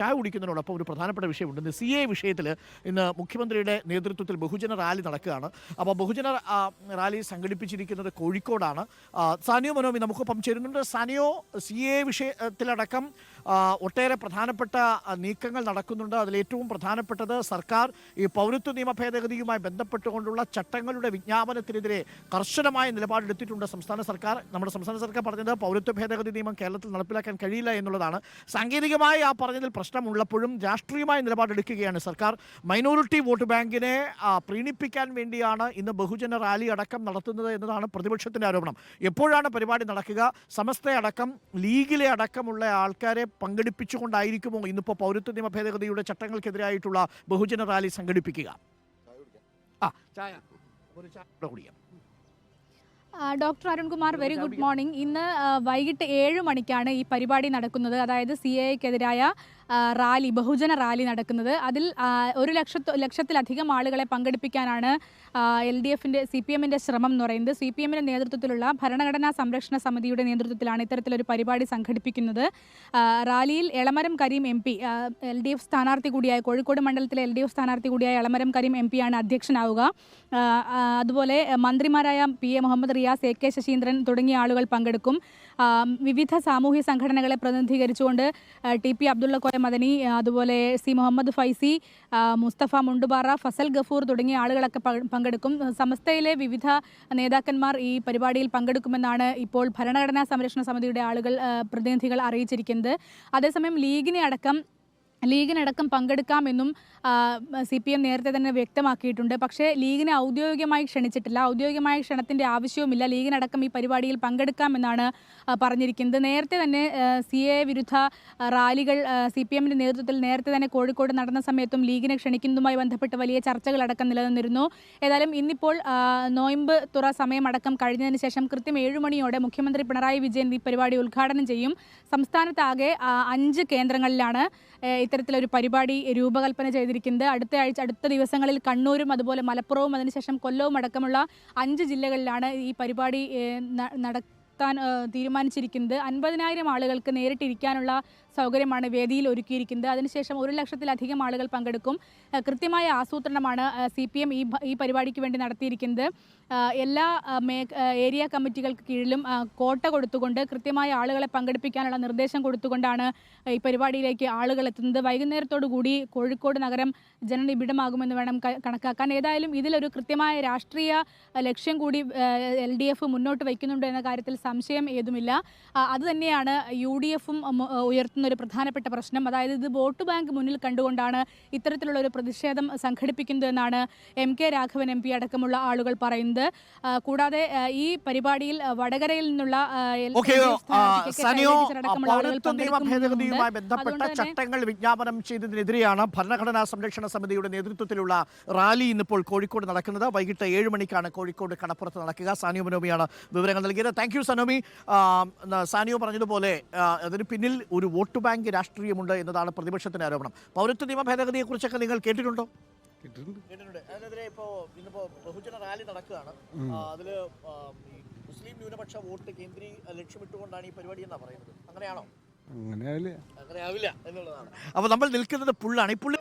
ചായ കുടിക്കുന്നതിനോടൊപ്പം ഒരു പ്രധാനപ്പെട്ട വിഷയമുണ്ട്. ഇന്ന് സി എ വിഷയത്തിൽ ഇന്ന് മുഖ്യമന്ത്രിയുടെ നേതൃത്വത്തിൽ ബഹുജന റാലി നടക്കുകയാണ്. അപ്പോൾ ബഹുജന റാലി സംഘടിപ്പിച്ചിരിക്കുന്നത് കോഴിക്കോടാണ്. സാനിയോ മനോമി നമുക്കൊപ്പം ചേരുന്നുണ്ട്. സാനിയോ സി എ വിഷയത്തിലടക്കം ഒട്ടേറെ പ്രധാനപ്പെട്ട നീക്കങ്ങൾ നടക്കുന്നുണ്ട്. അതിൽ ഏറ്റവും പ്രധാനപ്പെട്ടത് സർക്കാർ ഈ പൗരത്വ നിയമ ഭേദഗതിയുമായി ബന്ധപ്പെട്ടുകൊണ്ടുള്ള ചട്ടങ്ങളുടെ വിജ്ഞാപനത്തിനെതിരെ കർശനമായ നിലപാടെടുത്തിട്ടുണ്ട് സംസ്ഥാന സർക്കാർ. നമ്മുടെ സംസ്ഥാന സർക്കാർ പറഞ്ഞത് പൗരത്വ ഭേദഗതി നിയമം കേരളത്തിൽ നടപ്പിലാക്കാൻ കഴിയില്ല എന്നുള്ളതാണ്. സാങ്കേതികമായി ആ പറഞ്ഞതിൽ പ്രശ്നമുള്ളപ്പോഴും രാഷ്ട്രീയമായ നിലപാടെടുക്കുകയാണ് സർക്കാർ. മൈനോറിറ്റി വോട്ട് ബാങ്കിനെ പ്രീണിപ്പിക്കാൻ വേണ്ടിയാണ് ഇന്ന് ബഹുജന റാലി അടക്കം നടത്തുന്നത് എന്നതാണ് പ്രതിപക്ഷത്തിന്റെ ആരോപണം. എപ്പോഴാണ് പരിപാടി നടക്കുക? സമസ്തയടക്കം ലീഗിലെ അടക്കമുള്ള ആൾക്കാരെ പങ്കെടുപ്പിച്ചുകൊണ്ടായിരിക്കുമോ ഇന്നിപ്പോൾ പൗരത്വ നിയമ ഭേദഗതിയുടെ ചട്ടങ്ങൾക്കെതിരായിട്ടുള്ള ബഹുജന റാലി സംഘടിപ്പിക്കുക? ആ. ചായ. ഒരു ചായ കൂടെ കുടിക്കാം. Doctor Arunkumar very good morning ഇന്ന് വൈകിട്ട് ഏഴ് മണിക്കാണ് ഈ പരിപാടി നടക്കുന്നത്. അതായത് സി എക്കെതിരായ റാലി ബഹുജന റാലി നടക്കുന്നത്. അതിൽ ഒരു ലക്ഷത്തോ ലക്ഷത്തിലധികം ആളുകളെ പങ്കെടുപ്പിക്കാനാണ് എൽ ഡി എഫിന്റെ സി പി എമ്മിന്റെ ശ്രമം എന്ന് പറയുന്നത്. സി പി എമ്മിന്റെ നേതൃത്വത്തിലുള്ള ഭരണഘടനാ സംരക്ഷണ സമിതിയുടെ നേതൃത്വത്തിലാണ് ഇത്തരത്തിലൊരു പരിപാടി സംഘടിപ്പിക്കുന്നത്. റാലിയിൽ Elamaram Kareem M P L D F സ്ഥാനാർത്ഥി കൂടിയായ കോഴിക്കോട് മണ്ഡലത്തിലെ എൽ ഡി എഫ് സ്ഥാനാർത്ഥി കൂടിയായ എളമരം കരീം എം പിയാണ് അധ്യക്ഷനാവുക. അതുപോലെ മന്ത്രിമാരായ P A Muhammad Riyas A K Saseendran തുടങ്ങിയ ആളുകൾ പങ്കെടുക്കും. വിവിധ സാമൂഹ്യ സംഘടനകളെ പ്രതിനിധീകരിച്ചുകൊണ്ട് ടി പി അബ്ദുള്ള കോയ മദനി അതുപോലെ സി മുഹമ്മദ് ഫൈസി മുസ്തഫ മുണ്ടുപാറ ഫസൽ ഗഫൂർ തുടങ്ങിയ ആളുകളൊക്കെ പങ്കെടുക്കും. സമസ്തയിലെ വിവിധ നേതാക്കന്മാർ ഈ പരിപാടിയിൽ പങ്കെടുക്കുമെന്നാണ് ഇപ്പോൾ ഭരണഘടനാ സംരക്ഷണ സമിതിയുടെ ആളുകൾ പ്രതിനിധികൾ അറിയിച്ചിരിക്കുന്നത്. അതേസമയം ലീഗിനെ അടക്കം ലീഗിനടക്കം പങ്കെടുക്കാമെന്നും സി പി എം നേരത്തെ തന്നെ വ്യക്തമാക്കിയിട്ടുണ്ട്. പക്ഷേ ലീഗിനെ ഔദ്യോഗികമായി ക്ഷണിച്ചിട്ടില്ല. ഔദ്യോഗികമായ ക്ഷണത്തിന്റെ ആവശ്യവുമില്ല. ലീഗിനടക്കം ഈ പരിപാടിയിൽ പങ്കെടുക്കാമെന്നാണ് പറഞ്ഞിരിക്കുന്നത്. നേരത്തെ തന്നെ സി എ വിരുദ്ധ റാലികൾ സി പി എമ്മിന്റെ നേതൃത്വത്തിൽ നേരത്തെ തന്നെ കോഴിക്കോട് നടന്ന സമയത്തും ലീഗിനെ ക്ഷണിക്കുന്നതുമായി ബന്ധപ്പെട്ട് വലിയ ചർച്ചകളടക്കം നിലനിന്നിരുന്നു. ഏതായാലും ഇന്നിപ്പോൾ നോയമ്പ് തുറ സമയമടക്കം കഴിഞ്ഞതിന് ശേഷം കൃത്യം ഏഴ് മണിയോടെ മുഖ്യമന്ത്രി പിണറായി വിജയൻ ഈ പരിപാടി ഉദ്ഘാടനം ചെയ്യും. സംസ്ഥാനത്താകെ അഞ്ച് കേന്ദ്രങ്ങളിലാണ് ഇത്തരത്തിലൊരു പരിപാടി രൂപകൽപ്പന ചെയ്തിരിക്കുന്നത്. അടുത്ത ആഴ്ച അടുത്ത ദിവസങ്ങളിൽ കണ്ണൂരും അതുപോലെ മലപ്പുറവും അതിനുശേഷം കൊല്ലവും അടക്കമുള്ള അഞ്ച് ജില്ലകളിലാണ് ഈ പരിപാടി നടത്താൻ തീരുമാനിച്ചിരിക്കുന്നത്. അൻപതിനായിരം ആളുകൾക്ക് നേരിട്ടിരിക്കാനുള്ള സൗകര്യമാണ് വേദിയിൽ ഒരുക്കിയിരിക്കുന്നത്. അതിനുശേഷം ഒരു ലക്ഷത്തിലധികം ആളുകൾ പങ്കെടുക്കും. കൃത്യമായ ആസൂത്രണമാണ് സി പി എം ഈ ഈ പരിപാടിക്ക് വേണ്ടി നടത്തിയിരിക്കുന്നത്. എല്ലാ മേ ഏരിയ കമ്മിറ്റികൾക്ക് കീഴിലും കോട്ട കൊടുത്തുകൊണ്ട് കൃത്യമായ ആളുകളെ പങ്കെടുപ്പിക്കാനുള്ള നിർദ്ദേശം കൊടുത്തുകൊണ്ടാണ് ഈ പരിപാടിയിലേക്ക് ആളുകൾ എത്തുന്നത്. വൈകുന്നേരത്തോടു കൂടി കോഴിക്കോട് നഗരം ജനനിബിഡമാകുമെന്ന് വേണം കണക്കാക്കാൻ. ഏതായാലും ഇതിലൊരു കൃത്യമായ രാഷ്ട്രീയ ലക്ഷ്യം കൂടി എൽ ഡി എഫ് മുന്നോട്ട് വയ്ക്കുന്നുണ്ട് എന്ന കാര്യത്തിൽ സംശയം ഏതുമില്ല. അതുതന്നെയാണ് യു ഡി എഫും ഉയർത്തുന്ന ഒരു പ്രധാനപ്പെട്ട പ്രശ്നം. അതായത് ഇത് വോട്ട് ബാങ്ക് മുന്നിൽ കണ്ടുകൊണ്ടാണ് ഇത്തരത്തിലുള്ള ഒരു പ്രതിഷേധം സംഘടിപ്പിക്കുന്നതെന്നാണ് M K Raghavan M P അടക്കമുള്ള ആളുകൾ പറയുന്നത്. കൂടാതെ ഈ പരിപാടിയിൽ വടകരയിൽ നിന്നുള്ള. ഭേദഗതിയുമായി ബന്ധപ്പെട്ട ചട്ടങ്ങൾ വിജ്ഞാപനം ചെയ്തതിനെതിരെയാണ് ഭരണഘടനാ സംരക്ഷണ സമിതിയുടെ നേതൃത്വത്തിലുള്ള റാലി ഇന്നിപ്പോൾ കോഴിക്കോട് നടക്കുന്നത്. വൈകിട്ട് ഏഴ് മണിക്കാണ് കോഴിക്കോട് കടപ്പുറത്ത് നടക്കുക. സാനിയോ മനോമിയാണ് വിവരങ്ങൾ നൽകിയത്. Thank you സനോമി. സാനിയോ പറഞ്ഞതുപോലെ അതിന് പിന്നിൽ ഒരു വോട്ട് ബാങ്ക് രാഷ്ട്രീയമുണ്ട് എന്നതാണ് പ്രതിപക്ഷത്തിന്റെ ആരോപണം. പൗരത്വ നിയമ ഭേദഗതിയെക്കുറിച്ചൊക്കെ നിങ്ങൾ കേട്ടിട്ടുണ്ടോ? അതിനെതിരെ ബഹുജന റാലി നടക്കുകയാണ്. അതിൽ മുസ്ലിം ന്യൂനപക്ഷ വോട്ട് കേന്ദ്രീ ലക്ഷ്യമിട്ടുകൊണ്ടാണ് ഈ പരിപാടി എന്നാണ് പറയുന്നത്. അങ്ങനെയാണോ? അങ്ങനെ ആവില്ല അങ്ങനെ ആവില്ല എന്നുള്ളതാണ്. അപ്പൊ നമ്മൾ നിൽക്കുന്നത് പുള്ളാണ്. ഈ പുള്ളി